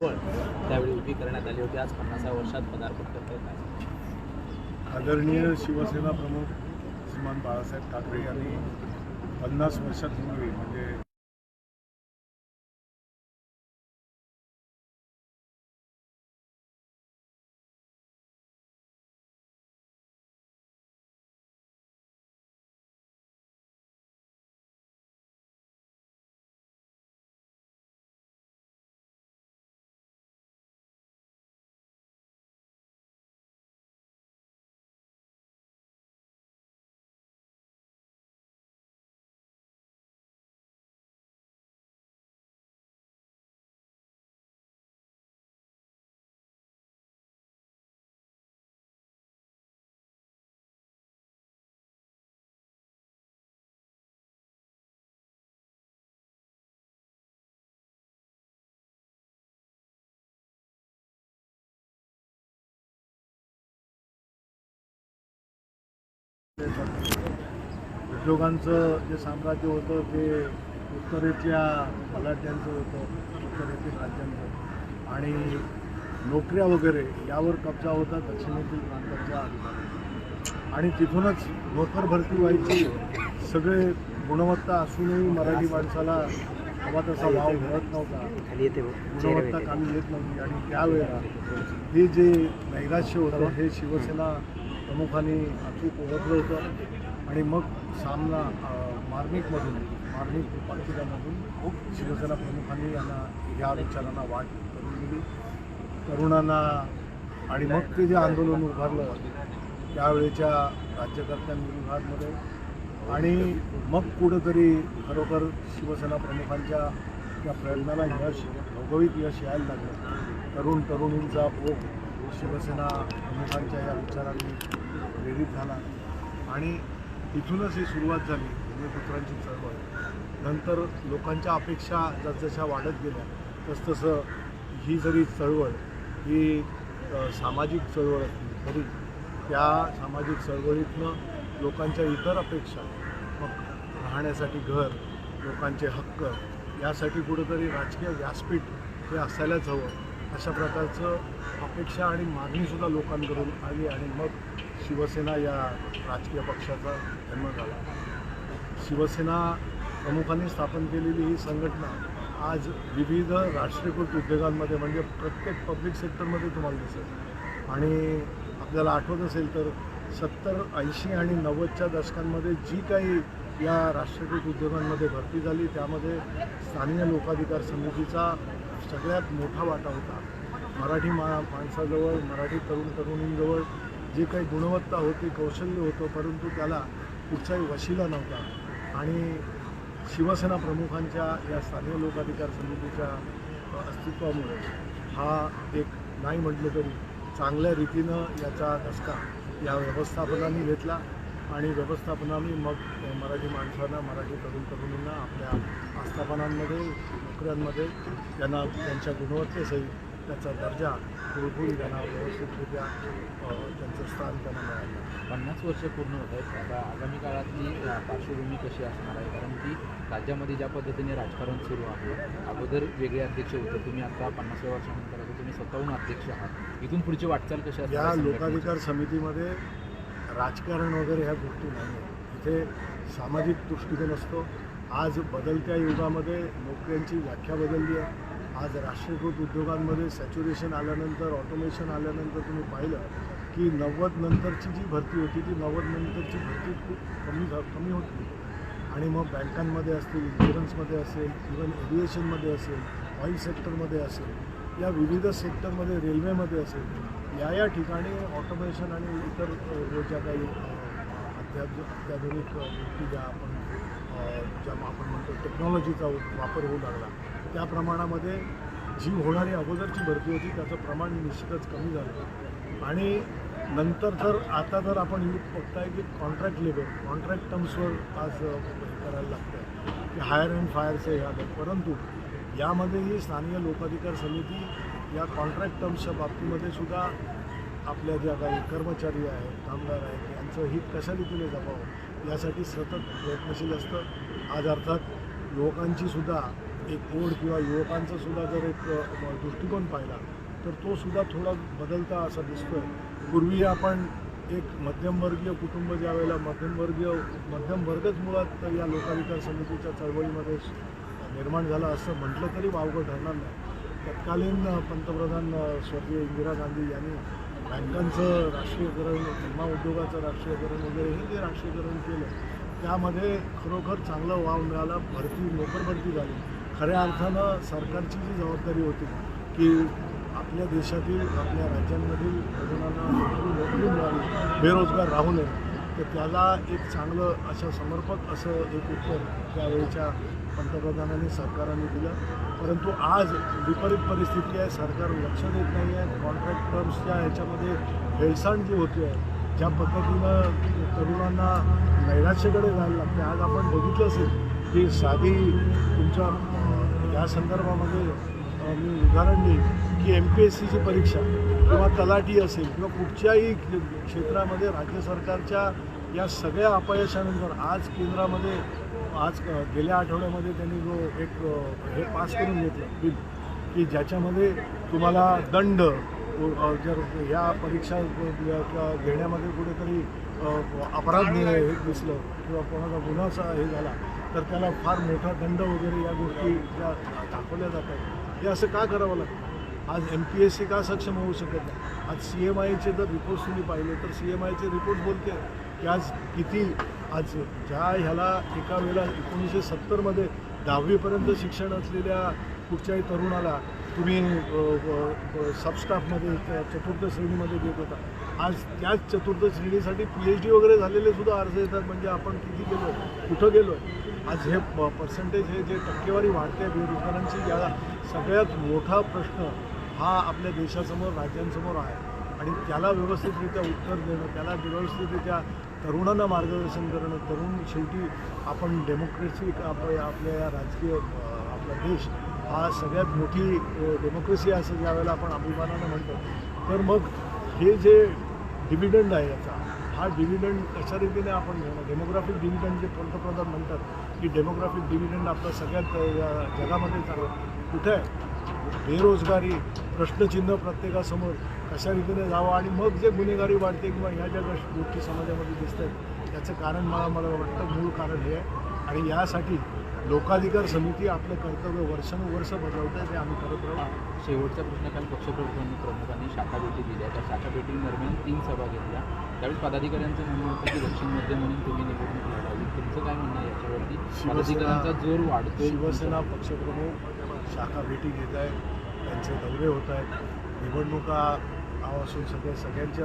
त्यावेळी उभी करण्यात आली होती. आज पन्नासाव्या वर्षात पदार्पण करत काय आदरणीय शिवसेना प्रमुख श्रीमान बाळासाहेब ठाकरे यांनी पन्नास वर्षापूर्वी म्हणजे उद्योगांचं जे साम्राज्य होतं ते उत्तरेतल्या मलाठ्यांचं होतं उत्तरेतील राज्यांचं आणि नोकऱ्या वगैरे यावर कब्जा होता दक्षिणेतील प्रांताच्या अधिकाऱ्यांचा आणि तिथूनच नोकर भरती व्हायची. सगळे गुणवत्ता असूनही मराठी माणसाला हवा तसा वाव मिळत नव्हता. येते गुणवत्ता कामी येत. नव्हती. आणि त्यावेळेला हे जे नैराश्य होतं हे शिवसेना प्रमुखाने अचूक ओळखलं होतं. आणि मग सामना मार्मिकमधून मार्मिक पाकिस्तानमधून शिवसेना प्रमुखांनी यांना ह्या विचारांना वाट करून दिली. तरुणांना आणि मग ते जे आंदोलन उभारलं त्यावेळेच्या राज्यकर्त्यांविरोधामध्ये आणि मग कुठंतरी खरोखर शिवसेना प्रमुखांच्या त्या प्रयत्नाला यश भौगोलिक यश यायला लागलं. तरुण तरुणींचा ओघ शिवसेना प्रमुखांच्या या विचारांनी प्रेरित झाला. आणि तिथूनच ही सुरुवात झाली म्हणजे भूमिपुत्रांची चळवळ. नंतर लोकांच्या अपेक्षा जसजशा वाढत गेल्या तसतसं ही जरी चळवळ ही सामाजिक चळवळ असली तरी त्या सामाजिक चळवळीतनं लोकांच्या इतर अपेक्षा मग राहण्यासाठी घर लोकांचे हक्क यासाठी कुठंतरी राजकीय व्यासपीठ हे असायलाच हवं. अशा प्रकारचं अपेक्षा आणि मागणीसुद्धा लोकांकडून आली आणि मग शिवसेना या राजकीय पक्षाचा जन्म झाला. शिवसेना प्रमुखांनी स्थापन केलेली ही संघटना आज विविध राष्ट्रीयकृत उद्योगांमध्ये म्हणजे प्रत्येक पब्लिक सेक्टरमध्ये तुम्हाला दिसेल. आणि आपल्याला आठवत असेल तर सत्तर ऐंशी आणि नव्वदच्या दशकांमध्ये जी काही या राष्ट्रीयकृत उद्योगांमध्ये भरती झाली त्यामध्ये स्थानीय लोकाधिकार समितीचा सगळ्यात मोठा वाटा होता. मराठी मा माणसाजवळ मराठी तरुण तरुणींजवळ जे काही गुणवत्ता होती कौशल्य होतं परंतु त्याला कुठचाही वशिला नव्हता. आणि शिवसेना प्रमुखांच्या या स्थानिक लोकाधिकार समितीच्या अस्तित्वामुळे हा एक नाही म्हटलं तरी चांगल्या रीतीनं याचा धसका या व्यवस्थापनाने घेतला आणि व्यवस्थापनाने मग मराठी माणसांना मराठी तरुण तरुणींना आपल्या आस्थापनांमध्ये नोकऱ्यांमध्ये त्यांना त्यांच्या गुणवत्तेसहित त्याचा दर्जा ओळखून त्यांना व्यवस्थितरित्या त्यांचं स्थान त्यांना मिळालं. पन्नास वर्ष पूर्ण होत आहेत. आता आगामी काळातली पार्श्वभूमी कशी असणार आहे? कारण की राज्यामध्ये ज्या पद्धतीने राजकारण सुरू आहे अगोदर वेगळे अध्यक्ष होते. तुम्ही आता पन्नासाव्या वर्षानंतर आता तुम्ही स्वतःहून अध्यक्ष आहात. इथून पुढची वाटचाल कशी असणार या? लोकाधिकार समितीमध्ये राजकारण वगैरे ह्या गोष्टी नाही आहेत. इथे सामाजिक दृष्टिकोन असतो. आज बदलत्या युगामध्ये नोकऱ्यांची व्याख्या बदलली आहे. आज राष्ट्रीयकृत उद्योगांमध्ये सॅच्युरेशन आल्यानंतर ऑटोमेशन आल्यानंतर तुम्ही पाहिलं की नव्वद नंतरची जी भरती होती ती नव्वद नंतरची भरती खूप कमी झा कमी होती. आणि मग बँकांमध्ये असतील इन्शुरन्समध्ये असेल इवन एव्हिएशनमध्ये असेल ऑइल सेक्टरमध्ये असेल या विविध सेक्टरमध्ये रेल्वेमध्ये असेल या या ठिकाणी ऑटोमेशन आणि इतर ज्या काही अ, अत्याधुनिक गोष्टी ज्या आपण ज्या आपण म्हणतो टेक्नॉलॉजीचा वापर होऊ लागला. त्या प्रमाणामध्ये जी होणारी अगोदरची भरती होती त्याचं प्रमाण निश्चितच कमी झालं. आणि नंतर तर आता तर आपण बघताय की कॉन्ट्रॅक्ट लेबर कॉन्ट्रॅक्ट टर्म्सवर आज हे करायला लागतं आहे की हायर अँड फायरचं हे आलं. परंतु यामध्येही स्थानीय लोकाधिकार समिती या कॉन्ट्रॅक्ट टर्म्सच्या बाबतीमध्ये सुद्धा आपल्या ज्या काही कर्मचारी आहेत कामगार आहेत यांचं हित कशा रीतीने जपावं यासाठी सतत प्रयत्नशील असतं. आज अर्थात युवकांची सुद्धा एक ओढ किंवा युवकांचा सुद्धा जर एक दृष्टिकोन पाहिला तर तो सुद्धा थोडा बदलता असा दिसतोय. पूर्वी आपण एक मध्यमवर्गीय कुटुंब ज्या वेळेला मध्यमवर्गीय मध्यमवर्गच मुळात या लोकाधिकार समितीच्या चळवळीमध्ये निर्माण झाला असं म्हटलं तरी वावगं ठरणार नाही. तत्कालीन पंतप्रधान स्वर्गीय इंदिरा गांधी यांनी बँकांचं राष्ट्रीयकरण विमा उद्योगाचं राष्ट्रीयकरण वगैरे हे जे राष्ट्रीयकरण केलं त्यामध्ये खरोखर चांगला वाव मिळाला भरती नोकर भरती झाली. खऱ्या अर्थानं सरकारची जी जबाबदारी होती की आपल्या देशातील आपल्या राज्यांमधील तरुणांना नोकरी नोकरी मिळावी बेरोजगार राहू नये तर त्याला एक चांगलं असं समर्पक असं एक उत्तर त्यावेळेच्या पंतप्रधानांनी सरकारांनी दिलं. परंतु आज विपरीत परिस्थिती आहे सरकार लक्ष देत नाही आहे कॉन्ट्रॅक्ट टर्म्सच्या ह्याच्यामध्ये हेळसांड जी होती आहे ज्या पद्धतीनं तरुणांना नैराश्यकडे जायला लागते. आज आपण बघितलं असेल की साधी तुमच्या या संदर्भामध्ये मी उदाहरण देईन की एम पी एस सीची परीक्षा किंवा तलाठी असेल किंवा कुठच्याही क्षेत्रामध्ये राज्य सरकारच्या या सगळ्या अपयशानंतर आज केंद्रामध्ये आज गेल्या आठवड्यामध्ये त्यांनी जो एक हे पास करून घेतलं बिल की ज्याच्यामध्ये तुम्हाला दंड जर ह्या परीक्षा घेण्यामध्ये कुठेतरी अपराध हे दिसलं किंवा कोणाचा गुन्हाचा हे झाला तर त्याला फार मोठा दंड वगैरे या गोष्टी ज्या दाखवल्या जातात हे असं का करावं लागतं? आज एम पी एस सी का सक्षम होऊ शकत नाही? आज सी एम आयचे जर रिपोर्ट्स तुम्ही पाहिले तर सी एम आयचे रिपोर्ट बोलते की आज किती आज ज्या ह्याला एका वेळेला एकोणीसशे सत्तरमध्ये दहावीपर्यंत शिक्षण असलेल्या कुठच्याही तरुणाला तुम्ही सबस्टाफमध्ये चतुर्थ श्रेणीमध्ये देत होता. आज त्याच चतुर्थ श्रेणीसाठी पी एच डी वगैरे झालेले सुद्धा अर्ज येतात. म्हणजे आपण किती गेलो कुठं गेलो आज हे पर्सेंटेज हे जे टक्केवारी वाढते बेरोजगारांची या सगळ्यात मोठा प्रश्न हा आपल्या देशासमोर राज्यांसमोर आहे. आणि त्याला व्यवस्थितरित्या उत्तर देणं त्याला व्यवस्थितरित्या तरुणांना मार्गदर्शन करणं तरुण शेवटी आपण डेमोक्रेसी आपल्या आपल्या या राजकीय आपला देश हा सगळ्यात मोठी डेमोक्रेसी असं ज्यावेळेला आपण अभिमानानं म्हणतो. तर मग हे जे डिव्हिडंड आहे याचा. हा डिव्हिडंड कशा रीतीने आपण घेणं डेमोग्राफिक डिव्हिडंड जे पंतप्रधान म्हणतात की डेमोग्राफिक डिव्हिडंड आपला सगळ्यात या जगामध्ये चालू कुठे? आहे बेरोजगारी प्रश्नचिन्ह प्रत्येकासमोर कशा रीतीने जावं? आणि मग जे गुन्हेगारी वाढते किंवा ह्या ज्या गोष्टी समाजामध्ये दिसत आहेत त्याचं कारण मला मला वाटतं मूळ कारण हे आहे. आणि यासाठी लोकाधिकार समिती आपलं कर्तव्य वर्षानुवर्ष बजावत आहे ते आम्ही करत राहू. शेवटचा प्रश्न काल पक्षप्रमुखांनी प्रमुखांनी शाखा भेटी दिल्या. त्या शाखा भेटीदरम्यान तीन सभा घेतल्या. त्यावेळी पदाधिकाऱ्यांचं म्हणणं होतं की दक्षिण मध्य म्हणून तुम्ही निवडणूक लढावी तुमचं काय म्हणणं आहे याच्यावरती? पदाधिकाऱ्यांचा जोर वाढतोय. शिवसेना पक्षप्रमुख शाखा भेटी घेत आहेत. त्यांचे दौरे होत आहेत. निवडणुका असून सगळे सगळ्यांच्या